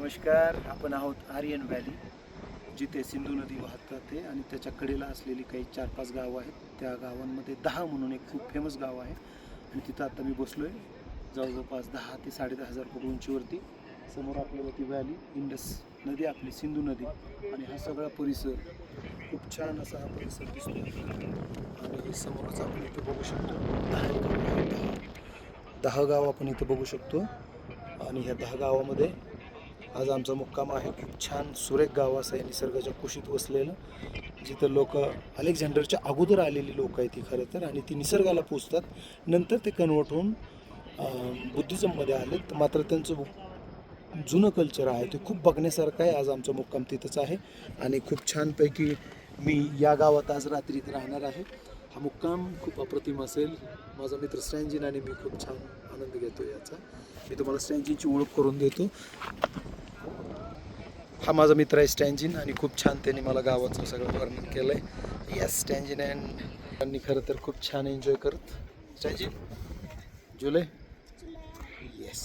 नमस्कार आपण आहोत आर्यन व्हॅली जिथे सिंधू नदी वाहत जाते आणि त्याच्या कडेला असलेली काही चार पाच गावं आहेत. त्या गावांमध्ये दहा म्हणून एक खूप फेमस गाव आहे आणि तिथं आता मी बसलो आहे जवळजवळपास दहा ते साडेदहा हजार फूट उंचीवरती. समोर आपल्याला ती व्हॅली इंडस नदी आपली सिंधू नदी. आणि हा सगळा परिसर खूप छान असा हा परिसर दिसतो आणि समोरच आपण इथं बघू शकतो. दहा दहा गाव आपण इथं बघू शकतो. आणि ह्या दहा गावामध्ये आज आमचा मुक्काम आहे. खूप छान सुरेख गाव असं आहे निसर्गाच्या कुशीत वसलेलं. जिथं लोक अलेक्झांडरच्या अगोदर आलेली लोक आहेत ती खरं तर आणि ती निसर्गाला पोचतात नंतर ते कन्वर्ट होऊन बुद्धिझममध्ये आले. तर मात्र त्यांचं जुनं कल्चर आहे. ते खूप बघण्यासारखं आहे. आज आमचा मुक्काम तिथंच आहे. आणि खूप छानपैकी मी या गावात आज रात्री इथे राहणार आहे. हा मुक्काम खूप अप्रतिम असेल. माझा मित्र स्टँजिन आणि मी खूप छान आनंद घेतो याचा. मी तुम्हाला स्टँजिनची ओळख करून देतो. हा माझा मित्र आहे स्टँजिन आणि खूप छान त्यांनी मला गावाचं सगळं वर्णन केलं आहे येस स्टँजिन अँड त्यांनी खरं तर खूप छान एन्जॉय करत. स्टँजिन? जुलै? येस